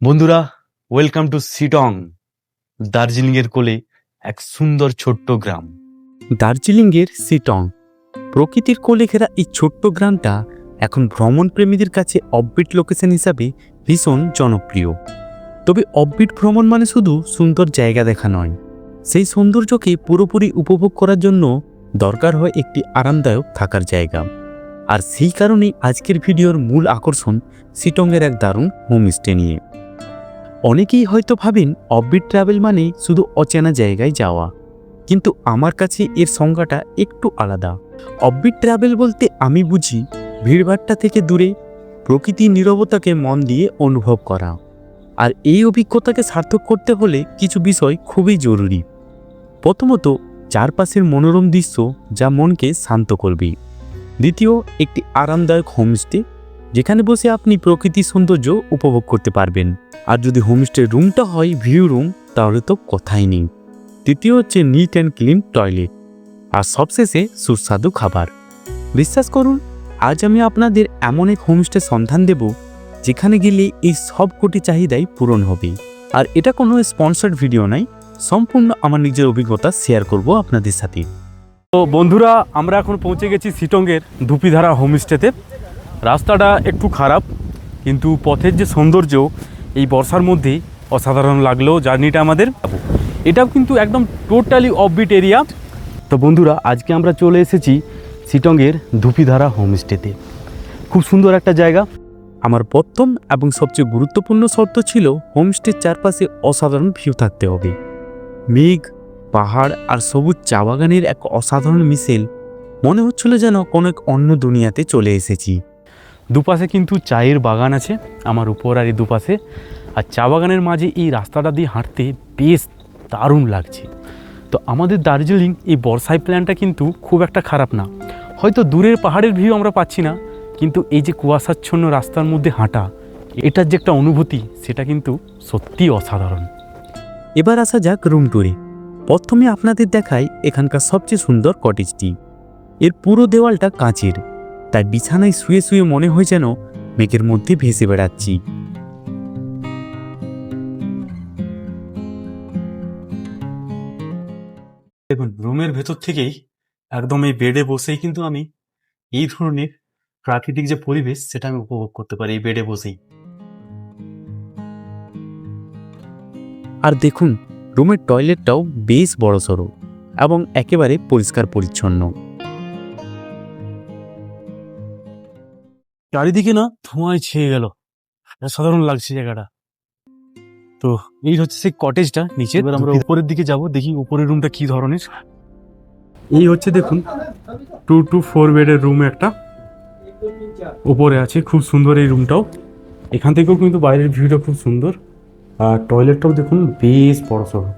বন্ধুরা welcome to Sittong দার্জিলিংয়ের কোলে এক সুন্দর ছোট্ট গ্রাম। দার্জিলিংয়ের সিটং প্রকৃতির কোলে ঘেরা এই ছোট্ট গ্রামটা এখন ভ্রমণ প্রেমীদের কাছে অববিট লোকেশন হিসাবে ভীষণ জনপ্রিয়। তবে অববিট ভ্রমণ মানে শুধু সুন্দর জায়গা দেখা নয়, সেই সৌন্দর্যকে পুরোপুরি উপভোগ করার জন্য দরকার হয় একটি আরামদায়ক থাকার জায়গা। আর সেই কারণেই আজকের ভিডিওর মূল আকর্ষণ সিটংয়ের এক দারুণ হোমস্টে নিয়ে। অনেকেই হয়তো ভাবেন অববিট ট্রাভেল মানে শুধু অচেনা জায়গায় যাওয়া। কিন্তু আমার কাছে এর সংজ্ঞাটা একটু আলাদা। অববিট ট্রাভেল বলতে আমি বুঝি ভিড়ভাট্টা থেকে দূরে, প্রকৃতির নীরবতাকে মন দিয়ে অনুভব করা। আর এই অভিজ্ঞতাকে সার্থক করতে হলে কিছু বিষয় খুবই জরুরি। প্রথমত, চারপাশের মনোরম দৃশ্য যা মনকে শান্ত করবে। দ্বিতীয়, একটি আরামদায়ক হোমস্টে যেখানে বসে আপনি প্রকৃতির সৌন্দর্য উপভোগ করতে পারবেন। আর যদি হোমস্টে রুমটা হয় ভিউ রুম, তাহলে তো কথাই নেই। তৃতীয় হচ্ছে নিট অ্যান্ড ক্লিন টয়লেট আর সবশেষে সুস্বাদু খাবার। বিশ্বাস করুন, আজ আমি আপনাদের এমন এক হোমস্টে সন্ধান দেব, যেখানে গেলে এই সব কোটি চাহিদাই পূরণ হবে। আর এটা কোনো স্পন্সার্ড ভিডিও নাই সম্পূর্ণ আমার নিজের অভিজ্ঞতা শেয়ার করব আপনাদের সাথে। তো বন্ধুরা, আমরা এখন পৌঁছে গেছি সিটংয়ের ধুপিধারা হোমস্টেতে। রাস্তাটা একটু খারাপ, কিন্তু পথের যে সৌন্দর্য এই বর্ষার মধ্যে অসাধারণ লাগল জার্নিটা আমাদের। এটাও কিন্তু একদম টোটালি অফবিট এরিয়া তো বন্ধুরা, আজকে আমরা চলে এসেছি সিটংয়ের ধুপিধারা হোমস্টেতে। খুব সুন্দর একটা জায়গা। আমার প্রথম এবং সবচেয়ে গুরুত্বপূর্ণ শর্ত ছিল হোমস্টের চারপাশে অসাধারণ ভিউ থাকতে হবে। মেঘ, পাহাড় আর সবুজ চা বাগানের এক অসাধারণ মিশেল মনে হচ্ছিল যেন কোনো এক অন্য দুনিয়াতে চলে এসেছি। দুপাশে কিন্তু চায়ের বাগান আছে, আমার উপর আর এই দুপাশে। আর চা বাগানের মাঝে এই রাস্তাটা দিয়ে হাঁটতে বেশ দারুণ লাগছে। তো আমাদের দার্জিলিং এই বর্ষায় প্ল্যানটা কিন্তু খুব একটা খারাপ না। হয়তো দূরের পাহাড়ের ভিউ আমরা পাচ্ছি না, কিন্তু এই যে কুয়াশাচ্ছন্ন রাস্তার মধ্যে হাঁটা, এটার যে একটা অনুভূতি, সেটা কিন্তু সত্যি অসাধারণ। এবার আসা যাক রুম ট্যুরে প্রথমে আপনাদের দেখাই এখানকার সবচেয়ে সুন্দর কটেজটি এর পুরো দেওয়ালটা কাঁচের। তাই বিছানায় শুয়ে শুয়ে মনে হয় যেন মেঘের মধ্যে ভেসে বেড়াচ্ছি। দেখুন রুমের ভেতর থেকেই একদম এই বেডে বসেই কিন্তু আমি এই ধরনের প্রাকৃতিক যে পরিবেশ সেটা আমি উপভোগ করতে পারি এই বেডে বসেই। আর দেখুন রুমের টয়লেটটাও বেশ বড় বড়সড় এবং একেবারে পরিষ্কার পরিচ্ছন্ন চারিদিকে না ধোঁয়ায় ছেয়ে গেল। সাধারণ লাগছে জায়গাটা। তো এই হচ্ছে সেই কটেজটা নিচে। এবার আমরা উপরের দিকে যাব দেখি উপরের রুমটা কি ধরনের। এই হচ্ছে দেখুন টু টু ফোর বেডের রুম একটা। উপরে আছে খুব সুন্দর এই রুমটাও এখান থেকেও কিন্তু বাইরের ভিউটা খুব সুন্দর। আর টয়লেটটাও দেখুন বেশ বড় সড়ো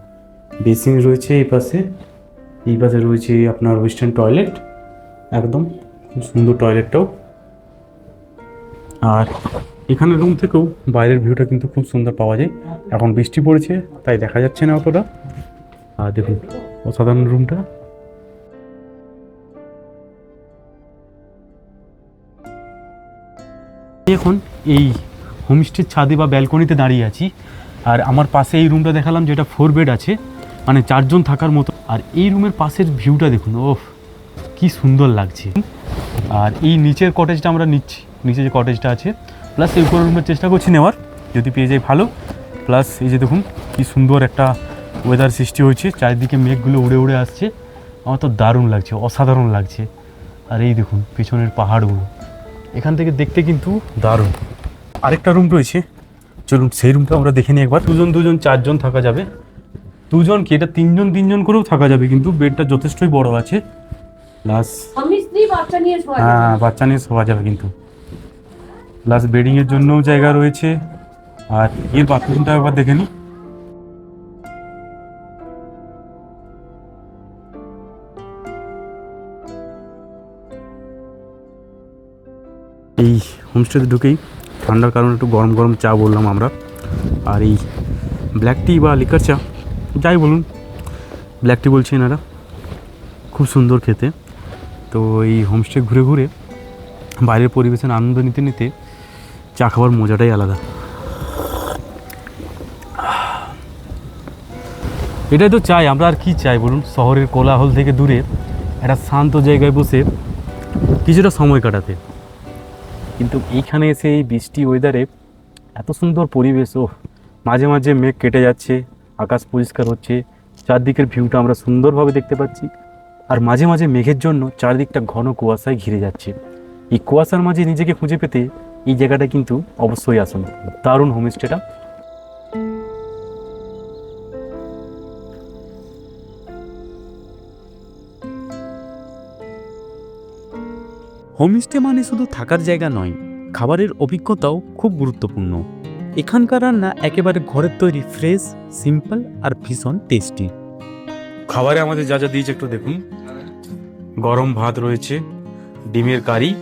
বেসিন রয়েছে এই পাশে। এই পাশে রয়েছে আপনার ওয়েস্টার্ন টয়লেট একদম খুব সুন্দর টয়লেটটাও আর এখানে রুম থেকেও বাইরের ভিউটা কিন্তু খুব সুন্দর পাওয়া যায়। এখন বৃষ্টি পড়েছে, তাই দেখা যাচ্ছে না অতটা। আর দেখুন, অসাধারণ রুমটা এখন এই হোমস্টের ছাদে বা ব্যালকনিতে দাঁড়িয়ে আছি। আর আমার পাশে এই রুমটা দেখালাম, যেটা ফোর বেড আছে। মানে চারজন থাকার মতো। আর এই রুমের পাশের ভিউটা দেখুন, ওফ, কি সুন্দর লাগছে। আর এই নিচের কটেজটা আমরা নিচ্ছি। নিচে যে কটেজটা আছে প্লাস এই উপরের রুমের চেষ্টা করছি নেওয়ার, যদি পেয়ে যাই ভালো। প্লাস এই যে দেখুন, কি সুন্দর একটা ওয়েদার সৃষ্টি হয়েছে, চারিদিকে মেঘগুলো উড়ে উড়ে আসছে। আমার তো দারুণ লাগছে, অসাধারণ লাগছে। আর এই দেখুন, পেছনের পাহাড়গুলো। এখান থেকে দেখতে কিন্তু দারুণ। আরেকটা রুম রয়েছে। চলুন, সেই রুমটা আমরা দেখে নিই একবার। দুজন দুজন, চারজন থাকা যাবে। দুজন কি, এটা তিনজন তিনজন করেও থাকা যাবে, কিন্তু বেডটা যথেষ্টই বড় আছে। প্লাস। হ্যাঁ বাচ্চা নিয়ে শোয়া যাবে কিন্তু। প্লাস বেডিং এর জন্যও জায়গা রয়েছে। আর এর বাথরুমটা একবার দেখে নি। এই হোমস্টেতে ঢুকেই ঠান্ডার কারণে একটু গরম গরম চা বললাম আমরা। আর এই ব্ল্যাক টি বা লিকার চা যাই বলুন। ব্ল্যাক টি বলছি এনারা। খুব সুন্দর খেতে। তো এই হোমস্টে ঘুরে ঘুরে বাইরের পরিবেশের আনন্দ নিতে নিতে চা খাওয়ার মজাটাই আলাদা। এটাই তো চাই, আমরা আর কি চাই বলুন? শহরের কোলাহল থেকে দূরে একটা শান্ত জায়গায় বসে কিছুটা সময় কাটাতে। কিন্তু এইখানে এসে এই বৃষ্টি ওয়েদারে এত সুন্দর পরিবেশ ও মাঝে মাঝে মেঘ কেটে যাচ্ছে, আকাশ পরিষ্কার হচ্ছে, চারদিকের ভিউটা আমরা সুন্দরভাবে দেখতে পাচ্ছি। আর মাঝে মাঝে মেঘের জন্য চারদিকটা ঘন কুয়াশায় ঘিরে যাচ্ছে। এই কুয়াশার মাঝে নিজেকে খুঁজে পেতে এই জায়গাটা কিন্তু অবশ্যই আসুন। দারুণ হোমস্টেটা। হোমস্টে মানে শুধু থাকার জায়গা নয় খাবারের অভিজ্ঞতাও খুব গুরুত্বপূর্ণ। এখানকার রান্না একেবারে ঘরের তৈরি ফ্রেশ সিম্পল আর ভীষণ টেস্টি। খাবারে আমাদের যা যা দিয়েছে একটু দেখুন। গরম ভাত রয়েছে ডিমের কারি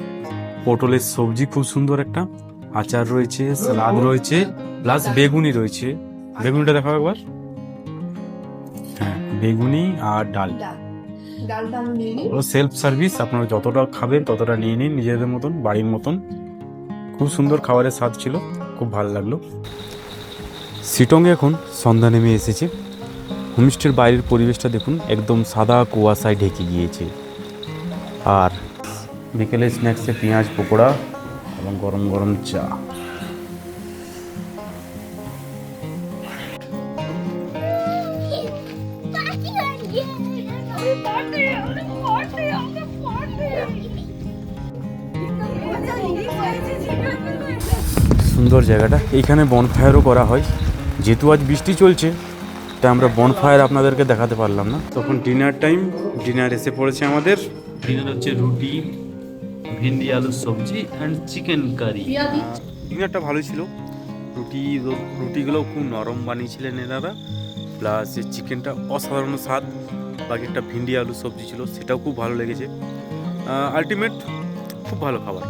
পটলের সবজি খুব সুন্দর একটা আচার রয়েছে সালাদ রয়েছে প্লাস বেগুনি রয়েছে। বেগুনিটা দেখাও একবার। হ্যাঁ বেগুনি আর ডাল। সেলফ সার্ভিস আপনারা যতটা খাবেন ততটা নিয়ে নিন নিজেদের মতন বাড়ির মতন। খুব সুন্দর খাবারের স্বাদ ছিল খুব ভালো লাগল। সিটংয়ে এখন সন্ধ্যা নেমে এসেছে। হোমস্টের বাইরের পরিবেশটা দেখুন একদম সাদা কুয়াশায় ঢেকে গিয়েছে। আর বিকেলে স্ন্যাক্সে পেঁয়াজ, পকোড়া এবং গরম গরম চা। সুন্দর জায়গাটা। এইখানে বনফায়ারও করা হয়। যেহেতু আজ বৃষ্টি চলছে, তাই আমরা বনফায়ার আপনাদেরকে দেখাতে পারলাম না। তখন ডিনার টাইম ডিনার এসে পড়েছে আমাদের। ডিনার হচ্ছে রুটি ভিন্ডি আলুর সবজি অ্যান্ড চিকেন কারি ডিনারটা ভালোই ছিল। রুটি রুটিগুলো খুব নরম বানিয়েছিলেন এনারা প্লাস চিকেনটা অসাধারণ স্বাদ। বাকি একটা ভিন্ডি আলু সবজি ছিল সেটাও খুব ভালো লেগেছে। আলটিমেট খুব ভালো খাবার।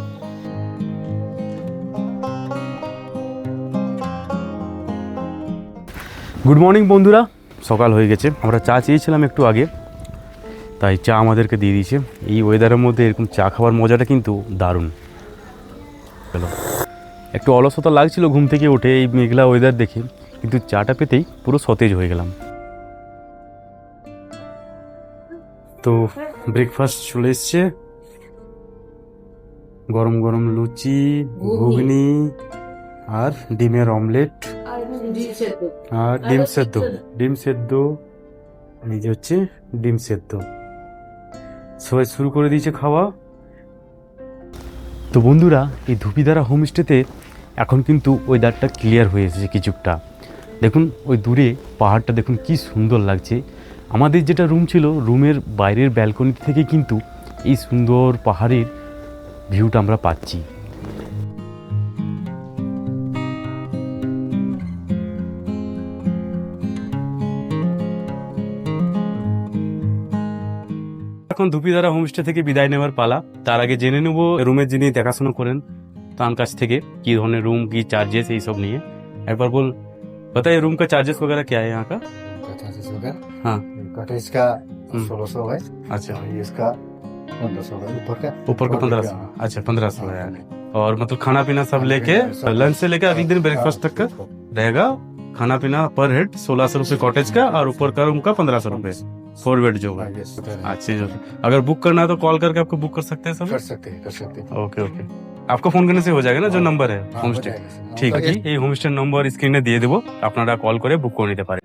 গুড মর্নিং বন্ধুরা। সকাল হয়ে গেছে। আমরা চা চেয়েছিলাম একটু আগে। তাই চা আমাদেরকে দিয়ে দিয়েছে। এই ওয়েদারের মধ্যে এরকম চা খাওয়ার মজাটা কিন্তু দারুণ। চলো। একটু অলসতা লাগছিল ঘুম থেকে উঠে এই মেঘলা ওয়েদার দেখে কিন্তু চাটা পেতেই পুরো সতেজ হয়ে গেলাম। তো ব্রেকফাস্ট চলে এসছে। গরম গরম লুচি ঘুগনি। আর ডিমের অমলেট আর ডিম সেদ্ধ। ডিম সেদ্ধ। খিচুড়ি। ডিম সেদ্ধ এই যে হচ্ছে ডিম সেদ্ধ। সবাই শুরু করে দিয়েছে খাওয়া। তো বন্ধুরা, এই ধুপিধারা হোমস্টেতে এখন কিন্তু ওয়েদারটা ক্লিয়ার হয়ে এসেছে কিছুটা দেখুন, ওই দূরে পাহাড়টা দেখুন কি সুন্দর লাগছে। আমাদের যেটা রুম ছিল, রুমের বাইরের ব্যালকনি থেকে কিন্তু এই সুন্দর পাহাড়ের ভিউটা আমরা পাচ্ছি। এখন ধুপিধারা হোমস্টে থেকে বিদায় নেওয়ার পালা তার আগে জেনে নেব রুমের যিনি দেখাশোনা করেন তার কাছ থেকে কি ধরনের रूम की चार्जेस এই সব নিয়ে একবার बोल बताइए रूम का चार्जेस वगैरह क्या है यहाँ का चार्जेस होगा हाँ। कॉटेज का हम्म। सोलह सौ है अच्छा और ये इसका पंद्रह सौ है ऊपर का ऊपर का और पंद्रह का, सौ हाँ। अच्छा पंद्रह सौ है और मतलब खाना पीना सब लेके लंच से लेके अगले दिन ब्रेकफास्ट तक का रहेगा खाना पीना पर हेड सोलह सौ रुपये कॉटेज का और ऊपर का रूम का पंद्रह सौ रुपये फोर बेड जो है हाँ, yes, उधर है। अच्छी जो अगर बुक करना है तो कॉल करके आपको बुक कर सकते हैं सब कर सकते हैं कर सकते हैं ওকে ওকে आपको फोन करने से हो जाएगा ना जो हाँ। नंबर है हाँ, हो হোমস্টে जाएगा सर। हाँ, ঠিক আছে बाकी এই হোমস্টের নম্বর স্ক্রিনে দিয়ে দেবো আপনারা কল করে বুক করে নিতে পারেন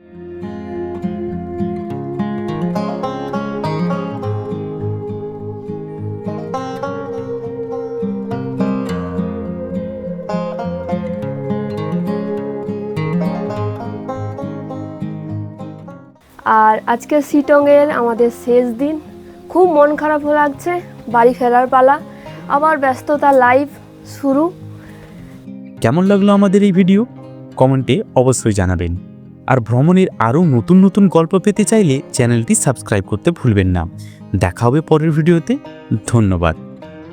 আর আজকে সিটংয়ের আমাদের শেষ দিন। খুব মন খারাপ লাগছে, বাড়ি ফেরার পালা, আবার ব্যস্ততা লাইভ শুরু। কেমন লাগল আমাদের এই ভিডিও? কমেন্টে অবশ্যই জানাবেন। আর ভ্রমণের আরও নতুন নতুন গল্প পেতে চাইলে চ্যানেলটি সাবস্ক্রাইব করতে ভুলবেন না। দেখা হবে পরের ভিডিওতে। ধন্যবাদ।